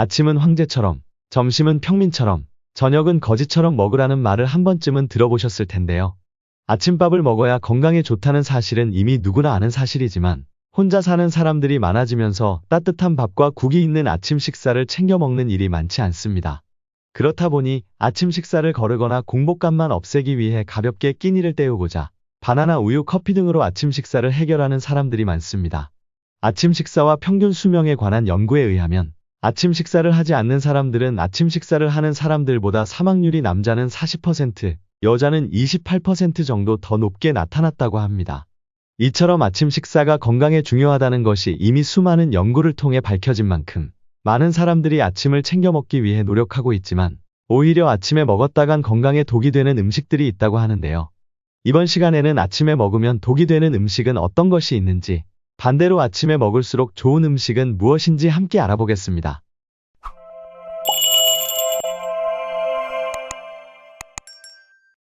아침은 황제처럼, 점심은 평민처럼, 저녁은 거지처럼 먹으라는 말을 한 번쯤은 들어보셨을 텐데요. 아침밥을 먹어야 건강에 좋다는 사실은 이미 누구나 아는 사실이지만 혼자 사는 사람들이 많아지면서 따뜻한 밥과 국이 있는 아침 식사를 챙겨 먹는 일이 많지 않습니다. 그렇다 보니 아침 식사를 거르거나 공복감만 없애기 위해 가볍게 끼니를 때우고자 바나나 우유 커피 등으로 아침 식사를 해결하는 사람들이 많습니다. 아침 식사와 평균 수명에 관한 연구에 의하면 아침 식사를 하지 않는 사람들은 아침 식사를 하는 사람들보다 사망률이 남자는 40%, 여자는 28% 정도 더 높게 나타났다고 합니다. 이처럼 아침 식사가 건강에 중요하다는 것이 이미 수많은 연구를 통해 밝혀진 만큼 많은 사람들이 아침을 챙겨 먹기 위해 노력하고 있지만 오히려 아침에 먹었다간 건강에 독이 되는 음식들이 있다고 하는데요. 이번 시간에는 아침에 먹으면 독이 되는 음식은 어떤 것이 있는지 반대로 아침에 먹을수록 좋은 음식은 무엇인지 함께 알아보겠습니다.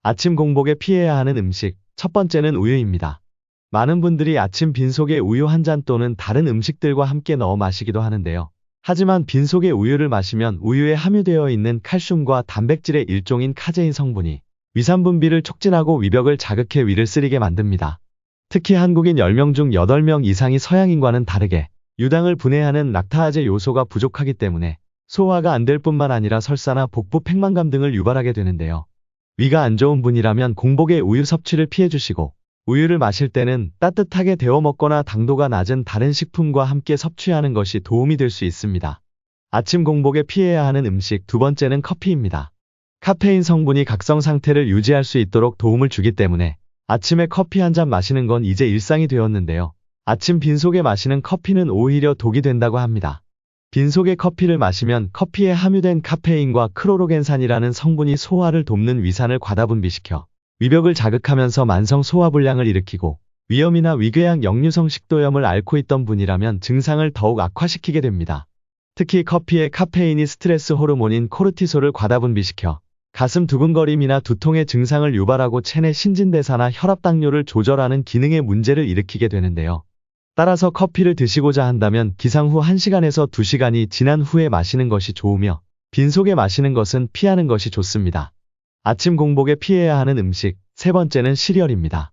아침 공복에 피해야 하는 음식, 첫 번째는 우유입니다. 많은 분들이 아침 빈속에 우유 한 잔 또는 다른 음식들과 함께 넣어 마시기도 하는데요. 하지만 빈속에 우유를 마시면 우유에 함유되어 있는 칼슘과 단백질의 일종인 카제인 성분이 위산 분비를 촉진하고 위벽을 자극해 위를 쓰리게 만듭니다. 특히 한국인 10명 중 8명 이상이 서양인과는 다르게 유당을 분해하는 락타아제 요소가 부족하기 때문에 소화가 안 될 뿐만 아니라 설사나 복부 팽만감 등을 유발하게 되는데요. 위가 안 좋은 분이라면 공복에 우유 섭취를 피해 주시고 우유를 마실 때는 따뜻하게 데워 먹거나 당도가 낮은 다른 식품과 함께 섭취하는 것이 도움이 될 수 있습니다. 아침 공복에 피해야 하는 음식 두 번째는 커피입니다. 카페인 성분이 각성 상태를 유지할 수 있도록 도움을 주기 때문에 아침에 커피 한 잔 마시는 건 이제 일상이 되었는데요. 아침 빈속에 마시는 커피는 오히려 독이 된다고 합니다. 빈속에 커피를 마시면 커피에 함유된 카페인과 크로로겐산이라는 성분이 소화를 돕는 위산을 과다분비시켜 위벽을 자극하면서 만성 소화불량을 일으키고 위염이나 위궤양 역류성 식도염을 앓고 있던 분이라면 증상을 더욱 악화시키게 됩니다. 특히 커피의 카페인이 스트레스 호르몬인 코르티솔을 과다분비시켜 가슴 두근거림이나 두통의 증상을 유발하고 체내 신진대사나 혈압 당뇨를 조절하는 기능에 문제를 일으키게 되는데요. 따라서 커피를 드시고자 한다면 기상 후 1시간에서 2시간이 지난 후에 마시는 것이 좋으며 빈속에 마시는 것은 피하는 것이 좋습니다. 아침 공복에 피해야 하는 음식 세 번째는 시리얼입니다.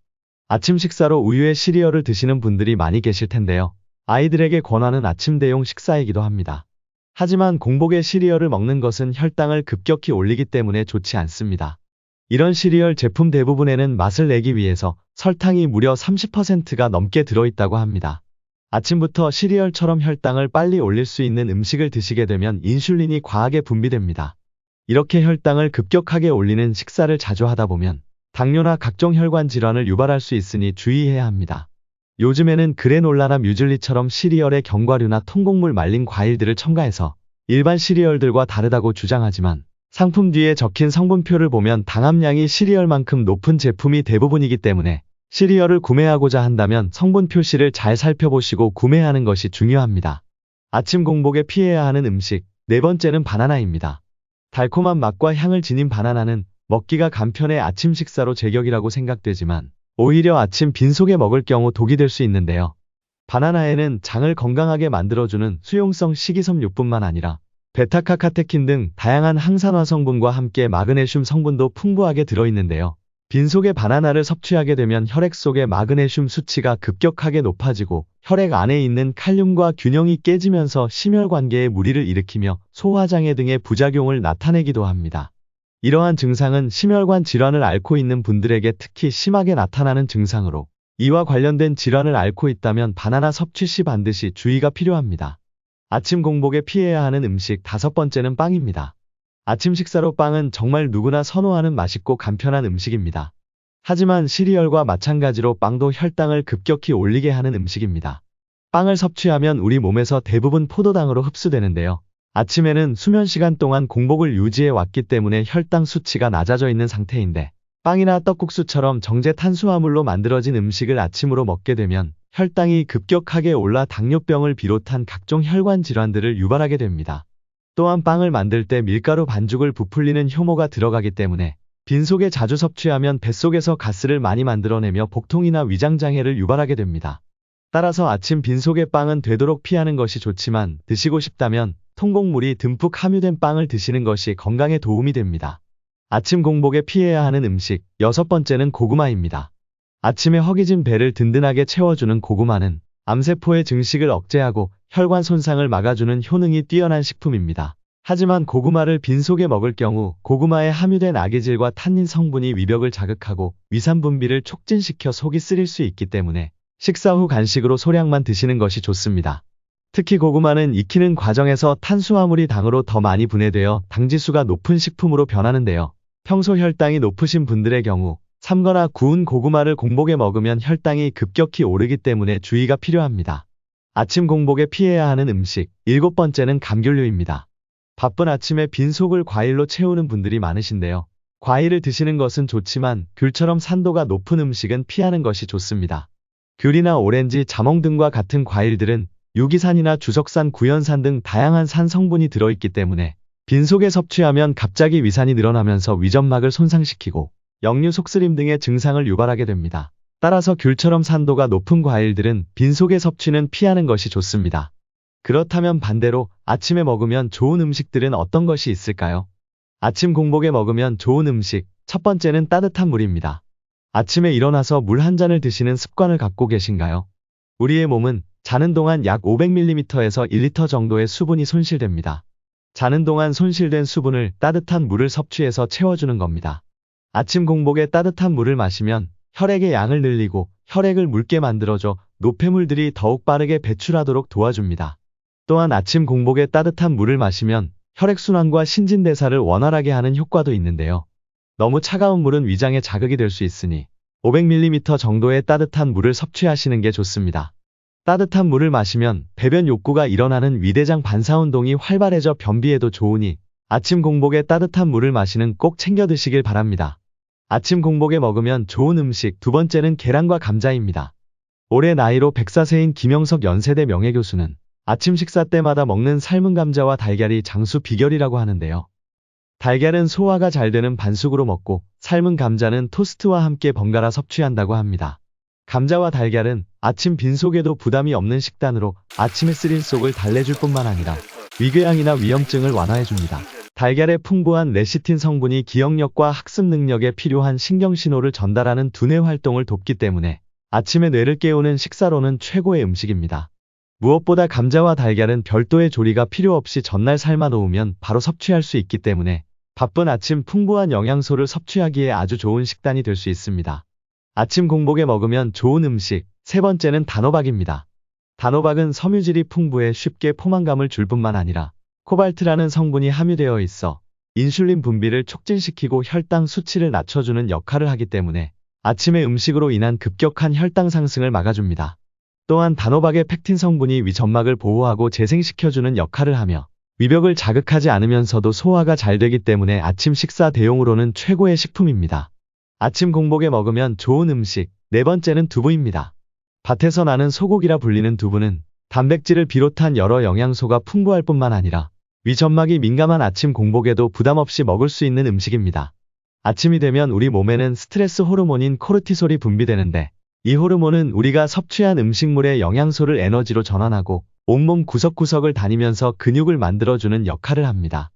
아침 식사로 우유에 시리얼을 드시는 분들이 많이 계실 텐데요. 아이들에게 권하는 아침 대용 식사이기도 합니다. 하지만 공복에 시리얼을 먹는 것은 혈당을 급격히 올리기 때문에 좋지 않습니다. 이런 시리얼 제품 대부분에는 맛을 내기 위해서 설탕이 무려 30%가 넘게 들어있다고 합니다. 아침부터 시리얼처럼 혈당을 빨리 올릴 수 있는 음식을 드시게 되면 인슐린이 과하게 분비됩니다. 이렇게 혈당을 급격하게 올리는 식사를 자주 하다 보면 당뇨나 각종 혈관 질환을 유발할 수 있으니 주의해야 합니다. 요즘에는 그래놀라나 뮤즐리처럼 시리얼에 견과류나 통곡물 말린 과일들을 첨가해서 일반 시리얼들과 다르다고 주장하지만 상품 뒤에 적힌 성분표를 보면 당함량이 시리얼만큼 높은 제품이 대부분이기 때문에 시리얼을 구매하고자 한다면 성분 표시를 잘 살펴보시고 구매하는 것이 중요합니다. 아침 공복에 피해야 하는 음식 네 번째는 바나나입니다. 달콤한 맛과 향을 지닌 바나나는 먹기가 간편해 아침 식사로 제격이라고 생각되지만 오히려 아침 빈속에 먹을 경우 독이 될 수 있는데요. 바나나에는 장을 건강하게 만들어주는 수용성 식이섬유뿐만 아니라 베타카카테킨 등 다양한 항산화 성분과 함께 마그네슘 성분도 풍부하게 들어있는데요. 빈속에 바나나를 섭취하게 되면 혈액 속의 마그네슘 수치가 급격하게 높아지고 혈액 안에 있는 칼륨과 균형이 깨지면서 심혈관계에 무리를 일으키며 소화장애 등의 부작용을 나타내기도 합니다. 이러한 증상은 심혈관 질환을 앓고 있는 분들에게 특히 심하게 나타나는 증상으로 이와 관련된 질환을 앓고 있다면 바나나 섭취 시 반드시 주의가 필요합니다. 아침 공복에 피해야 하는 음식 다섯 번째는 빵입니다. 아침 식사로 빵은 정말 누구나 선호하는 맛있고 간편한 음식입니다. 하지만 시리얼과 마찬가지로 빵도 혈당을 급격히 올리게 하는 음식입니다. 빵을 섭취하면 우리 몸에서 대부분 포도당으로 흡수되는데요. 아침에는 수면 시간 동안 공복을 유지해 왔기 때문에 혈당 수치가 낮아져 있는 상태인데 빵이나 떡국수처럼 정제 탄수화물로 만들어진 음식을 아침으로 먹게 되면 혈당이 급격하게 올라 당뇨병을 비롯한 각종 혈관 질환들을 유발하게 됩니다. 또한 빵을 만들 때 밀가루 반죽을 부풀리는 효모가 들어가기 때문에 빈속에 자주 섭취하면 뱃속에서 가스를 많이 만들어내며 복통이나 위장장애를 유발하게 됩니다. 따라서 아침 빈속의 빵은 되도록 피하는 것이 좋지만 드시고 싶다면 통곡물이 듬뿍 함유된 빵을 드시는 것이 건강에 도움이 됩니다. 아침 공복에 피해야 하는 음식 여섯 번째는 고구마입니다. 아침에 허기진 배를 든든하게 채워주는 고구마는 암세포의 증식을 억제하고 혈관 손상을 막아주는 효능이 뛰어난 식품입니다. 하지만 고구마를 빈속에 먹을 경우 고구마에 함유된 악의질과 탄닌 성분이 위벽을 자극하고 위산 분비를 촉진시켜 속이 쓰릴 수 있기 때문에 식사 후 간식으로 소량만 드시는 것이 좋습니다. 특히 고구마는 익히는 과정에서 탄수화물이 당으로 더 많이 분해되어 당지수가 높은 식품으로 변하는데요. 평소 혈당이 높으신 분들의 경우 삶거나 구운 고구마를 공복에 먹으면 혈당이 급격히 오르기 때문에 주의가 필요합니다. 아침 공복에 피해야 하는 음식 일곱 번째는 감귤류입니다. 바쁜 아침에 빈속을 과일로 채우는 분들이 많으신데요. 과일을 드시는 것은 좋지만 귤처럼 산도가 높은 음식은 피하는 것이 좋습니다. 귤이나 오렌지, 자몽 등과 같은 과일들은 유기산이나 주석산, 구연산 등 다양한 산 성분이 들어있기 때문에 빈속에 섭취하면 갑자기 위산이 늘어나면서 위점막을 손상시키고 역류 속쓰림 등의 증상을 유발하게 됩니다. 따라서 귤처럼 산도가 높은 과일들은 빈속에 섭취는 피하는 것이 좋습니다. 그렇다면 반대로 아침에 먹으면 좋은 음식들은 어떤 것이 있을까요? 아침 공복에 먹으면 좋은 음식, 첫 번째는 따뜻한 물입니다. 아침에 일어나서 물 한 잔을 드시는 습관을 갖고 계신가요? 우리의 몸은 자는 동안 약 500ml에서 1리터 정도의 수분이 손실됩니다. 자는 동안 손실된 수분을 따뜻한 물을 섭취해서 채워주는 겁니다. 아침 공복에 따뜻한 물을 마시면 혈액의 양을 늘리고 혈액을 묽게 만들어줘 노폐물들이 더욱 빠르게 배출하도록 도와줍니다. 또한 아침 공복에 따뜻한 물을 마시면 혈액순환과 신진대사를 원활하게 하는 효과도 있는데요. 너무 차가운 물은 위장에 자극이 될 수 있으니 500ml 정도의 따뜻한 물을 섭취하시는 게 좋습니다. 따뜻한 물을 마시면 배변 욕구가 일어나는 위대장 반사운동이 활발해져 변비에도 좋으니 아침 공복에 따뜻한 물을 마시는 꼭 챙겨 드시길 바랍니다. 아침 공복에 먹으면 좋은 음식 두 번째는 계란과 감자입니다. 올해 나이로 104세인 김영석 연세대 명예교수는 아침 식사 때마다 먹는 삶은 감자와 달걀이 장수 비결이라고 하는데요. 달걀은 소화가 잘 되는 반숙으로 먹고 삶은 감자는 토스트와 함께 번갈아 섭취한다고 합니다. 감자와 달걀은 아침 빈속에도 부담이 없는 식단으로 아침의 쓰린 속을 달래줄 뿐만 아니라 위궤양이나 위염증을 완화해줍니다. 달걀의 풍부한 레시틴 성분이 기억력과 학습 능력에 필요한 신경신호를 전달하는 두뇌 활동을 돕기 때문에 아침에 뇌를 깨우는 식사로는 최고의 음식입니다. 무엇보다 감자와 달걀은 별도의 조리가 필요 없이 전날 삶아 놓으면 바로 섭취할 수 있기 때문에 바쁜 아침 풍부한 영양소를 섭취하기에 아주 좋은 식단이 될 수 있습니다. 아침 공복에 먹으면 좋은 음식, 세 번째는 단호박입니다. 단호박은 섬유질이 풍부해 쉽게 포만감을 줄 뿐만 아니라 코발트라는 성분이 함유되어 있어 인슐린 분비를 촉진시키고 혈당 수치를 낮춰주는 역할을 하기 때문에 아침의 음식으로 인한 급격한 혈당 상승을 막아줍니다. 또한 단호박의 팩틴 성분이 위 점막을 보호하고 재생시켜주는 역할을 하며 위벽을 자극하지 않으면서도 소화가 잘 되기 때문에 아침 식사 대용으로는 최고의 식품입니다. 아침 공복에 먹으면 좋은 음식, 네 번째는 두부입니다. 밭에서 나는 소고기라 불리는 두부는 단백질을 비롯한 여러 영양소가 풍부할 뿐만 아니라 위점막이 민감한 아침 공복에도 부담 없이 먹을 수 있는 음식입니다. 아침이 되면 우리 몸에는 스트레스 호르몬인 코르티솔이 분비되는데 이 호르몬은 우리가 섭취한 음식물의 영양소를 에너지로 전환하고 온몸 구석구석을 다니면서 근육을 만들어주는 역할을 합니다.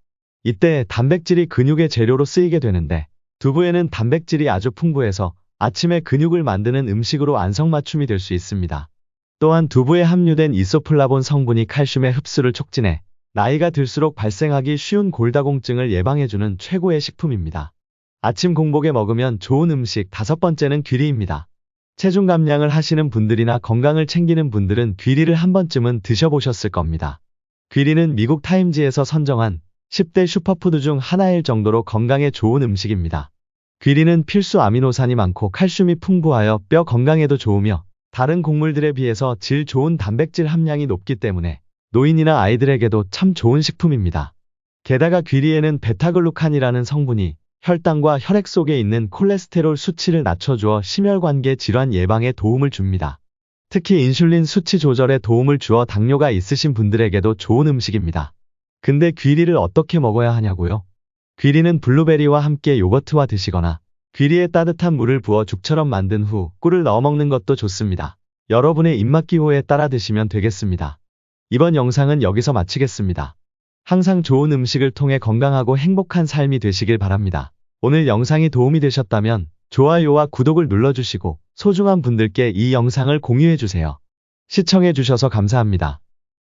이때 단백질이 근육의 재료로 쓰이게 되는데 두부에는 단백질이 아주 풍부해서 아침에 근육을 만드는 음식으로 안성맞춤이 될 수 있습니다. 또한 두부에 함유된 이소플라본 성분이 칼슘의 흡수를 촉진해 나이가 들수록 발생하기 쉬운 골다공증을 예방해주는 최고의 식품입니다. 아침 공복에 먹으면 좋은 음식 다섯 번째는 귀리입니다. 체중 감량을 하시는 분들이나 건강을 챙기는 분들은 귀리를 한 번쯤은 드셔보셨을 겁니다. 귀리는 미국 타임지에서 선정한 10대 슈퍼푸드 중 하나일 정도로 건강에 좋은 음식입니다. 귀리는 필수 아미노산이 많고 칼슘이 풍부하여 뼈 건강에도 좋으며 다른 곡물들에 비해서 질 좋은 단백질 함량이 높기 때문에 노인이나 아이들에게도 참 좋은 식품입니다. 게다가 귀리에는 베타글루칸이라는 성분이 혈당과 혈액 속에 있는 콜레스테롤 수치를 낮춰주어 심혈관계 질환 예방에 도움을 줍니다. 특히 인슐린 수치 조절에 도움을 주어 당뇨가 있으신 분들에게도 좋은 음식입니다. 근데 귀리를 어떻게 먹어야 하냐고요? 귀리는 블루베리와 함께 요거트와 드시거나 귀리에 따뜻한 물을 부어 죽처럼 만든 후 꿀을 넣어 먹는 것도 좋습니다. 여러분의 입맛 기호에 따라 드시면 되겠습니다. 이번 영상은 여기서 마치겠습니다. 항상 좋은 음식을 통해 건강하고 행복한 삶이 되시길 바랍니다. 오늘 영상이 도움이 되셨다면 좋아요와 구독을 눌러주시고 소중한 분들께 이 영상을 공유해주세요. 시청해주셔서 감사합니다.